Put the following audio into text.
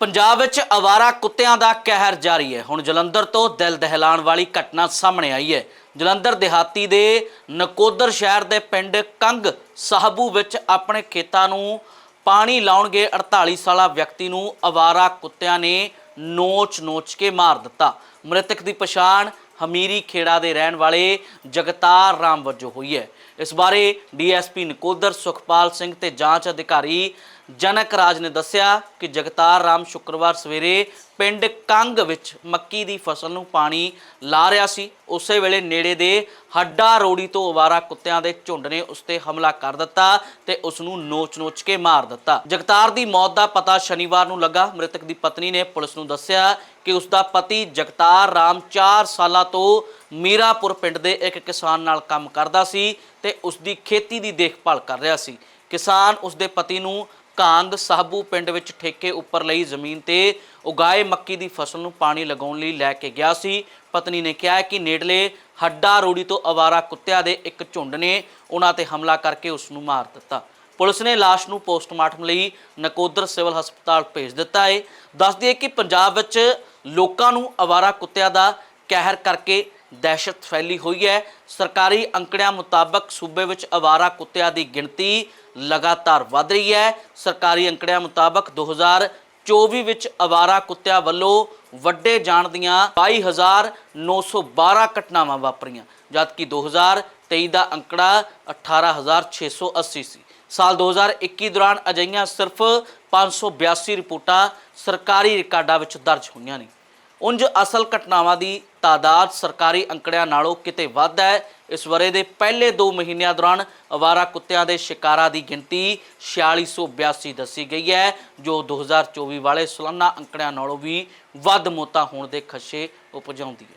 ਪੰਜਾਬ ਵਿੱਚ ਅਵਾਰਾ ਕੁੱਤਿਆਂ ਦਾ ਕਹਿਰ ਜਾਰੀ ਹੈ। ਹੁਣ ਜਲੰਧਰ ਤੋਂ ਦਿਲ ਦਹਿਲਾਣ ਵਾਲੀ ਘਟਨਾ ਸਾਹਮਣੇ ਆਈ ਹੈ। ਜਲੰਧਰ ਦਿਹਾਤੀ ਦੇ ਨਕੋਦਰ ਸ਼ਹਿਰ ਦੇ ਪਿੰਡ ਕੰਗ ਸਾਹਬੂ ਵਿੱਚ ਆਪਣੇ ਖੇਤਾਂ ਨੂੰ ਪਾਣੀ ਲਾਉਣ ਗਏ 48 ਸਾਲਾ ਵਿਅਕਤੀ ਨੂੰ ਅਵਾਰਾ ਕੁੱਤਿਆਂ ਨੇ ਨੋਚ-ਨੋਚ ਕੇ ਮਾਰ ਦਿੱਤਾ। ਮ੍ਰਿਤਕ ਦੀ ਪਛਾਣ ਹਮੀਰੀ ਖੇੜਾ ਦੇ ਰਹਿਣ ਵਾਲੇ ਜਗਤਾਰ ਰਾਮ ਵਜੋਂ ਹੋਈ ਹੈ। ਇਸ ਬਾਰੇ ਡੀਐਸਪੀ ਨਕੋਦਰ ਸੁਖਪਾਲ ਸਿੰਘ ਤੇ ਜਾਂਚ ਅਧਿਕਾਰੀ ਜਨਕ ਰਾਜ ਨੇ ਦੱਸਿਆ ਕਿ ਜਗਤਾਰ ਰਾਮ ਸ਼ੁੱਕਰਵਾਰ ਸਵੇਰੇ ਪਿੰਡ ਕੰਗ ਵਿੱਚ ਮੱਕੀ ਦੀ ਫਸਲ ਨੂੰ ਪਾਣੀ ਲਾ ਰਿਹਾ ਸੀ। ਉਸੇ ਵੇਲੇ ਨੇੜੇ ਦੇ ਹੱਡਾ ਰੋੜੀ ਤੋਂ ਅਵਾਰਾ ਕੁੱਤਿਆਂ ਦੇ ਝੁੰਡ ਨੇ ਉਸ ਤੇ ਹਮਲਾ ਕਰ ਦਿੱਤਾ ਤੇ ਉਸ ਨੂੰ ਨੋਚ-ਨੋਚ ਕੇ ਮਾਰ ਦਿੱਤਾ। ਜਗਤਾਰ ਦੀ ਮੌਤ ਦਾ ਪਤਾ ਸ਼ਨੀਵਾਰ ਨੂੰ ਲੱਗਾ। ਮ੍ਰਿਤਕ ਦੀ ਪਤਨੀ ਨੇ ਪੁਲਿਸ ਨੂੰ ਦੱਸਿਆ ਕਿ ਉਸ ਦਾ ਪਤੀ ਜਗਤਾਰ ਰਾਮ 4 ਸਾਲਾਂ ਤੋਂ ਮੀਰਾਪੁਰ ਪਿੰਡ ਦੇ ਇੱਕ ਕਿਸਾਨ ਨਾਲ ਕੰਮ ਕਰਦਾ ਸੀ ਤੇ ਉਸ ਦੀ ਖੇਤੀ ਦੀ ਦੇਖਭਾਲ ਕਰ ਰਿਹਾ ਸੀ। ਕਿਸਾਨ ਉਸ ਦੇ ਪਤੀ ਨੂੰ ਕਾਂਗ ਸਾਹਬੂ ਪਿੰਡ ਵਿੱਚ ਠੇਕੇ ਉੱਪਰ ਲਈ ਜ਼ਮੀਨ ਤੇ ਉਗਾਏ ਮੱਕੀ ਦੀ ਫਸਲ ਨੂੰ ਪਾਣੀ ਲਗਾਉਣ ਲਈ ਲੈ ਕੇ ਗਿਆ ਸੀ। ਪਤਨੀ ਨੇ ਕਿਹਾ ਕਿ ਨੇੜਲੇ ਹੱਡਾ ਰੋੜੀ ਤੋਂ ਅਵਾਰਾ ਕੁੱਤਿਆਂ ਦੇ ਇੱਕ ਝੁੰਡ ਨੇ, ਉਹਨਾਂ ਤੇ ਹਮਲਾ ਕਰਕੇ ਉਸ ਨੂੰ ਮਾਰ ਦਿੱਤਾ। ਪੁਲਿਸ ਨੇ ਲਾਸ਼ ਨੂੰ ਪੋਸਟਮਾਰਟਮ ਲਈ ਨਕੋਦਰ ਸਿਵਲ ਹਸਪਤਾਲ ਭੇਜ ਦਿੱਤਾ ਹੈ ਦੱਸਦੀ ਦਈਏ ਕਿ ਪੰਜਾਬ ਵਿੱਚ ਲੋਕਾਂ ਨੂੰ ਅਵਾਰਾ ਕੁੱਤਿਆਂ ਦਾ ਕਹਿਰ ਕਰਕੇ ਦਹਿਸ਼ਤ ਫੈਲੀ ਹੋਈ ਹੈ। ਸਰਕਾਰੀ ਅੰਕੜਿਆਂ ਮੁਤਾਬਕ ਸੂਬੇ ਵਿੱਚ ਅਵਾਰਾ ਕੁੱਤਿਆਂ ਦੀ ਗਿਣਤੀ ਲਗਾਤਾਰ ਵਧ ਰਹੀ ਹੈ। ਸਰਕਾਰੀ ਅੰਕੜਿਆਂ ਮੁਤਾਬਕ 2024 ਵਿੱਚ ਅਵਾਰਾ ਕੁੱਤਿਆਂ ਵੱਲੋਂ ਵੱਡੇ ਜਾਣ ਦੀਆਂ 22912 ਘਟਨਾਵਾਂ ਵਾਪਰੀਆਂ, ਜਦਕਿ 2023 ਦਾ ਅੰਕੜਾ 18680 ਸੀ ਸਾਲ 2021 ਦੌਰਾਨ ਅਜਿਹੀਆਂ ਸਿਰਫ 582 ਰਿਪੋਰਟਾਂ ਸਰਕਾਰੀ ਰਿਕਾਰਡਾਂ ਵਿੱਚ ਦਰਜ ਹੋਈਆਂ ਨੇ। ਉਂਝ ਅਸਲ ਘਟਨਾਵਾਂ ਦੀ ਤਾਦਾਦ ਸਰਕਾਰੀ ਅੰਕੜਿਆਂ ਨਾਲੋਂ ਕਿਤੇ ਵੱਧ ਹੈ। ਇਸ ਵਰੇ ਦੇ ਪਹਿਲੇ 2 ਮਹੀਨਿਆਂ ਦੌਰਾਨ ਅਵਾਰਾ ਕੁੱਤਿਆਂ ਦੇ ਸ਼ਿਕਾਰਾਂ ਦੀ ਗਿਣਤੀ 4682 ਦੱਸੀ ਗਈ ਹੈ, ਜੋ 2024 ਵਾਲੇ ਸਾਲਾਨਾ ਅੰਕੜਿਆਂ ਨਾਲੋਂ ਵੀ ਵੱਧ ਮੌਤਾਂ ਹੋਣ ਦੇ ਖਦਸ਼ੇ ਉਪਜਾਉਂਦੀ ਹੈ।